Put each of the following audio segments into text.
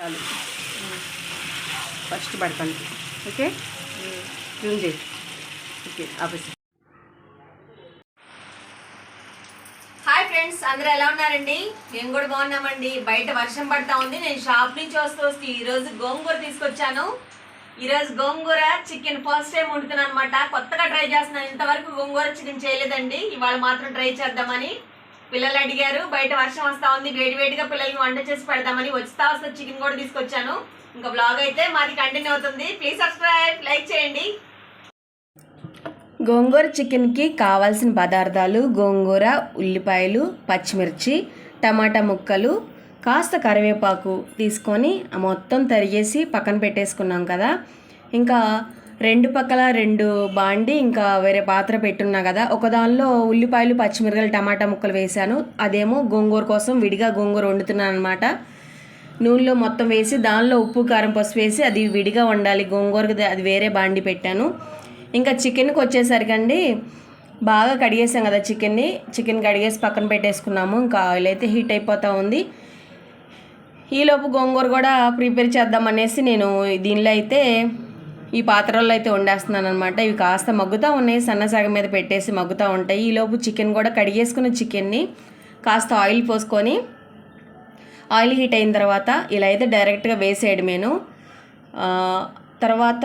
చాలు. ఫస్ట్ పడతాను. Okay? Zoom చేయి. ఓకే ఆపేసి. హాయ్ ఫ్రెండ్స్ అందరూ ఎలా ఉన్నారండి? మేము కూడా బాగున్నామండి. బయట వర్షం పడతా ఉంది. నేను షాప్ నుంచి వస్తూ వస్తే ఈ రోజు గోంగూర తీసుకొచ్చాను. ఈరోజు గోంగూర చికెన్ ఫస్ట్ టైం వండుతున్నాను అనమాట కొత్తగా ట్రై చేస్తున్నాను. ఇంతవరకు గోంగూర చికెన్ చేయలేదండి. ఇవాళ మాత్రం ట్రై చేద్దామని. పిల్లలు అడిగారు బయట వర్షం వస్తా ఉంది వేడి వేడిగా పిల్లలకి వంట చేసి పెడదామని వస్తా వస్తా చికెన్ కూడా తీసుకొచ్చాను. ఇంకా బ్లాగ్ అయితే మాది కంటిన్యూ అవుతుంది. ప్లీజ్ సబ్స్క్రైబ్ లైక్ చేయండి. గోంగూర చికెన్కి కావాల్సిన పదార్థాలు గోంగూర ఉల్లిపాయలు పచ్చిమిర్చి టమాటా ముక్కలు కాస్త కరివేపాకు తీసుకొని మొత్తం తరిగేసి పక్కన పెట్టేసుకున్నాం కదా. ఇంకా రెండు పక్కల రెండు బాండి ఇంకా వేరే పాత్ర పెట్టున్నా కదా. ఒక దానిలో ఉల్లిపాయలు పచ్చిమిరపకాయలు టమాటా ముక్కలు వేశాను. అదేమో గోంగూర కోసం విడిగా గోంగూర వండుతున్నాను అనమాట నూనెలో మొత్తం వేసి దానిలో ఉప్పు కారం పసుపు వేసి అది విడిగా వండాలి. గోంగూరకి అది వేరే బాండి పెట్టాను. ఇంకా చికెన్కి వచ్చేసరికండి బాగా కడిగేసాం కదా చికెన్ని. చికెన్ కడిగేసి పక్కన పెట్టేసుకున్నాము. ఇంకా ఆయిల్ అయితే హీట్ అయిపోతూ ఉంది. ఈలోపు గోంగూర కూడా ప్రిపేర్ చేద్దామనేసి నేను దీనిలో అయితే ఈ పాత్రల్లో అయితే వండేస్తున్నాను అనమాట ఇవి కాస్త మగ్గుతూ ఉన్నాయి. సన్నసాగం మీద పెట్టేసి మగ్గుతూ ఉంటాయి. ఈలోపు చికెన్ కూడా కడిగేసుకున్న చికెన్ని కాస్త ఆయిల్ పోసుకొని ఆయిల్ హీట్ అయిన తర్వాత ఇలా అయితే డైరెక్ట్గా వేసేయడం నేను. తర్వాత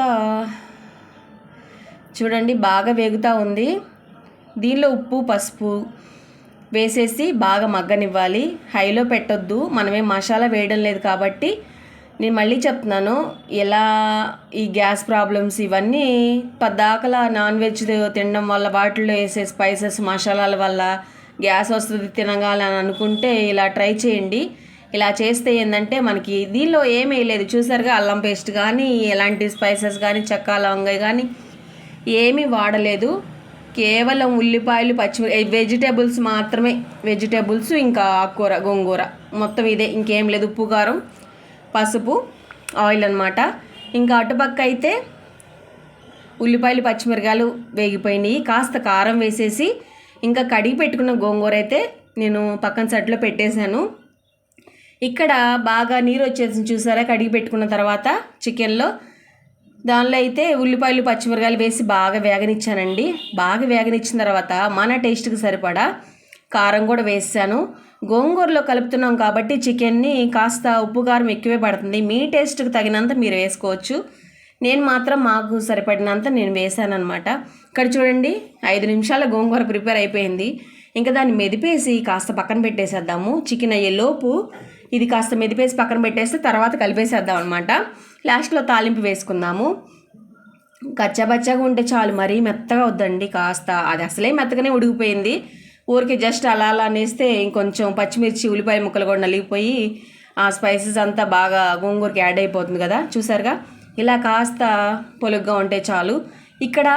చూడండి బాగా వేగుతూ ఉంది. దీనిలో ఉప్పు పసుపు వేసేసి బాగా మగ్గనివ్వాలి. హైలో పెట్టొద్దు. మనమే మసాలా వేయడం లేదు కాబట్టి నేను మళ్ళీ చెప్తున్నాను ఎలా ఈ గ్యాస్ ప్రాబ్లమ్స్ ఇవన్నీ పద్దాకల నాన్ వెజ్ తినడం వల్ల వాటిల్లో వేసే స్పైసెస్ మసాలాల వల్ల గ్యాస్ వస్తుంది తినగాలని అనుకుంటే ఇలా ట్రై చేయండి. ఇలా చేస్తే ఏంటంటే మనకి దీనిలో ఏమీ లేదు. చూసారుగా అల్లం పేస్ట్ కానీ ఎలాంటి స్పైసెస్ కానీ చెక్క లవంగాయ కానీ ఏమీ వాడలేదు. కేవలం ఉల్లిపాయలు పచ్చిమిర వెజిటేబుల్స్ మాత్రమే వెజిటేబుల్స్ ఇంకా ఆకుకూర గోంగూర. మొత్తం ఇదే ఇంకేం లేదు. ఉప్పు కారం పసుపు ఆయిల్ అనమాట ఇంకా అటుపక్క అయితే ఉల్లిపాయలు పచ్చిమిరకాయలు వేగిపోయినాయి. కాస్త కారం వేసేసి ఇంకా కడిగి పెట్టుకున్న గోంగూర అయితే నేను పక్కన సెట్లో పెట్టేశాను. ఇక్కడ బాగా నీరు వచ్చేసింది చూసారా? కడిగి పెట్టుకున్న తర్వాత చికెన్లో. దానిలో అయితే ఉల్లిపాయలు పచ్చిమిరకాయలు వేసి బాగా వేగనిచ్చానండి. బాగా వేగనిచ్చిన తర్వాత మన టేస్ట్కి సరిపడా కారం కూడా వేసాను. గోంగూరలో కలుపుతున్నాం కాబట్టి చికెన్ని కాస్త ఉప్పు కారం ఎక్కువే పడుతుంది. మీ టేస్ట్కి తగినంత మీరు వేసుకోవచ్చు. నేను మాత్రం మాకు సరిపడినంత నేను వేసాను అనమాట ఇక్కడ చూడండి ఐదు నిమిషాల గోంగూర ప్రిపేర్ అయిపోయింది. ఇంకా దాన్ని మెదిపేసి కాస్త పక్కన పెట్టేసేద్దాము. చికెన్ అయ్యేలోపు ఇది కాస్త మెదిపేసి పక్కన పెట్టేస్తే తర్వాత కలిపేసేద్దాం అనమాట లాస్ట్లో తాలింపు వేసుకుందాము. కచ్చబచ్చగా ఉంటే చాలు మరీ మెత్తగా వద్దండి కాస్త. అది అసలే మెత్తగానే ఉడిగిపోయింది ఊరికి జస్ట్ అలా అలా నేస్తే ఇంకొంచెం పచ్చిమిర్చి ఉల్లిపాయ ముక్కలు కూడా నలిగిపోయి ఆ స్పైసెస్ అంతా బాగా గోంగూరకి యాడ్ అయిపోతుంది కదా. చూసారుగా? ఇలా కాస్త పొలుగ్గా ఉంటే చాలు. ఇక్కడ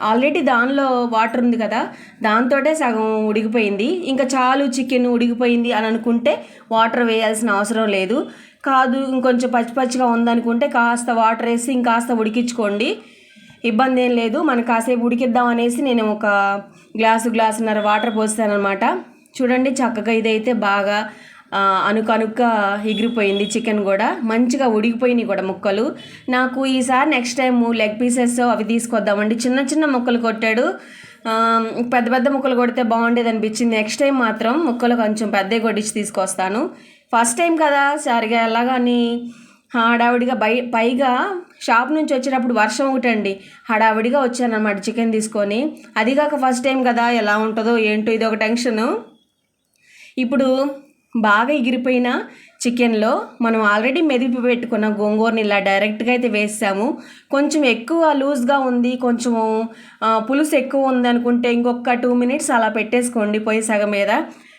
ఆల్రెడీ దానిలో వాటర్ ఉంది కదా దాంతోటే సగం ఉడికిపోయింది. ఇంకా చాలు చికెన్ ఉడికిపోయింది అని అనుకుంటే వాటర్ వేయాల్సిన అవసరం లేదు. కాదు ఇంకొంచెం పచ్చి పచ్చిగా ఉందనుకుంటే కాస్త వాటర్ వేసి ఇంకాస్త ఉడికించుకోండి. ఇబ్బంది ఏం లేదు. మనం కాసేపు ఉడికిద్దాం అనేసి నేను ఒక గ్లాసు గ్లాసున్నర వాటర్ పోస్తానమాట చూడండి చక్కగా ఇదైతే బాగా అనుకనుక ఎగిరిపోయింది చికెన్ కూడా. మంచిగా ఉడికిపోయినాయి కూడా ముక్కలు. నాకు ఈసారి నెక్స్ట్ టైం లెగ్ పీసెస్ అవి తీసుకొద్దామండి. చిన్న చిన్న ముక్కలు కొట్టాడు. పెద్ద పెద్ద ముక్కలు కొడితే బాగుండేది అనిపించింది. నెక్స్ట్ టైం మాత్రం ముక్కలు కొంచెం పెద్దవి కొట్టించి తీసుకొస్తాను. ఫస్ట్ టైం కదా సరిగా ఎలాగని హడావిడిగా బై పైగా షాప్ నుంచి వచ్చేటప్పుడు వర్షం ఒకటండి. హడావిడిగా వచ్చానన్నమాట చికెన్ తీసుకొని. అది కాక ఫస్ట్ టైం కదా ఎలా ఉంటుందో ఏంటో ఇది ఒక టెన్షను. ఇప్పుడు బాగా ఎగిరిపోయిన చికెన్లో మనం ఆల్రెడీ మెదిపి పెట్టుకున్న గోంగూరని ఇలా డైరెక్ట్గా అయితే వేసాము. కొంచెం ఎక్కువ లూజ్గా ఉంది కొంచెం పులుసు ఎక్కువ ఉంది అనుకుంటే ఇంకొక టూ మినిట్స్ అలా పెట్టేసుకోండి పొయ్యి సగం మీద.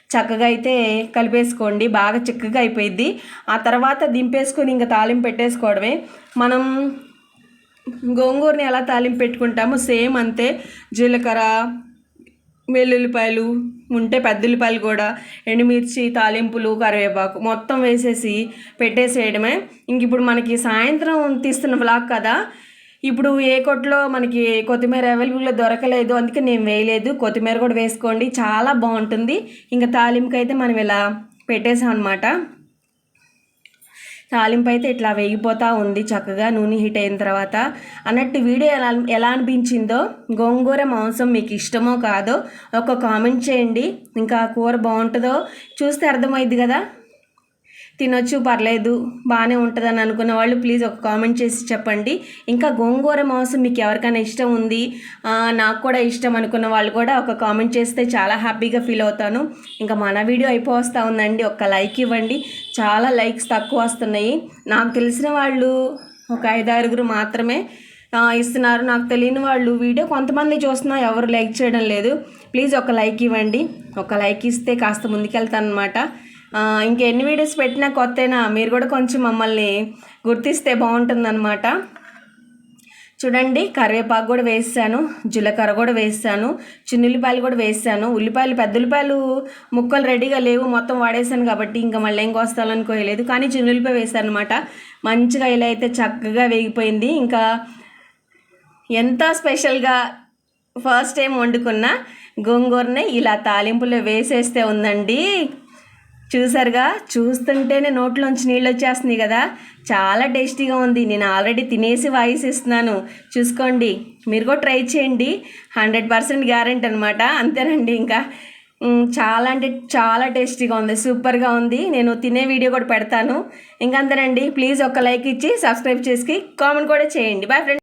చక్కగా అయితే కలిపేసుకోండి. బాగా చిక్కగా అయిపోయింది ఆ తర్వాత దింపేసుకొని ఇంకా తాలింపు పెట్టేసుకోవడమే. మనం గోంగూరని ఎలా తాలింపు పెట్టుకుంటామో సేమ్ అంతే. జీలకర్ర వెల్లుల్లిపాయలు ఉంటే పెద్ద ఉల్లిపాయలు కూడా ఎండుమిర్చి తాలింపులు కరివేపాకు మొత్తం వేసేసి పెట్టేసేయడమే. ఇంక ఇప్పుడు మనకి సాయంత్రం తీస్తున్న వ్లాగ్ కదా ఇప్పుడు ఏ కొట్లో మనకి కొత్తిమీర అవైలబుల్లో దొరకలేదు అందుకే నేను వేయలేదు. కొత్తిమీర కూడా వేసుకోండి చాలా బాగుంటుంది. ఇంకా తాలింపుకి అయితే మనం ఇలా పెట్టేసాం అనమాట తాలింపు అయితే ఇట్లా వేగిపోతూ ఉంది చక్కగా నూనె హీట్ అయిన తర్వాత. అన్నట్టు వీడియో ఎలా ఎలా అనిపించిందో గోంగూర మాంసం మీకు ఇష్టమో కాదో ఒక కామెంట్ చేయండి. ఇంకా కూర బాగుంటుందో చూస్తే అర్థమైంది కదా. తినొచ్చు పర్లేదు బాగానే ఉంటుందని అనుకున్న వాళ్ళు ప్లీజ్ ఒక కామెంట్ చేసి చెప్పండి. ఇంకా గోంగూర మాంసం మీకు ఎవరికైనా ఇష్టం ఉంది నాకు కూడా ఇష్టం అనుకున్న వాళ్ళు కూడా ఒక కామెంట్ చేస్తే చాలా హ్యాపీగా ఫీల్ అవుతాను. ఇంకా మన వీడియో అయిపోస్తూ ఉందండి ఒక లైక్ ఇవ్వండి. చాలా లైక్స్ తక్కువ వస్తున్నాయి. నాకు తెలిసిన వాళ్ళు ఒక ఐదారుగురు మాత్రమే ఇస్తున్నారు. నాకు తెలియని వాళ్ళు వీడియో కొంతమంది చూస్తున్నా ఎవరు లైక్ చేయడం లేదు. ప్లీజ్ ఒక లైక్ ఇవ్వండి. ఒక లైక్ ఇస్తే కాస్త ముందుకెళ్తాను అనమాట ఇంకెన్ని వీడియోస్ పెట్టినా కొత్తైనా? మీరు కూడా కొంచెం మమ్మల్ని గుర్తిస్తే బాగుంటుందన్నమాట. చూడండి కరివేపాకు కూడా వేసాను జీలకర్ర కూడా వేసాను చిన్నుల్లిపాయలు కూడా వేసాను. ఉల్లిపాయలు పెద్ద ఉల్లిపాయలు ముక్కలు రెడీగా లేవు మొత్తం వాడేసాను కాబట్టి ఇంకా మళ్ళీ ఏం కోస్తాలనుకోలేదు కానీ చిన్నుల్లిపాయ వేసాను అనమాట మంచిగా ఇలా అయితే చక్కగా వేగిపోయింది. ఇంకా ఎంత స్పెషల్గా ఫస్ట్ టైం వండుకున్న గోంగూరని ఇలా తాలింపులో వేసేస్తే ఉందండి. చూసారుగా? చూస్తుంటేనే నోట్లోంచి నీళ్ళు వచ్చేస్తున్నాయి కదా? చాలా టేస్టీగా ఉంది. నేను ఆల్రెడీ తినేసి వాయిస్ ఇస్తున్నాను చూసుకోండి. మీరు కూడా ట్రై చేయండి. హండ్రెడ్ పర్సెంట్ గ్యారెంటీ అనమాట అంతేనండి ఇంకా. చాలా అంటే చాలా టేస్టీగా ఉంది. సూపర్గా ఉంది. నేను తినే వీడియో కూడా పెడతాను. ఇంకా అంతేనండి ప్లీజ్ ఒక లైక్ ఇచ్చి సబ్స్క్రైబ్ చేసి కామెంట్ కూడా చేయండి. Bye friends.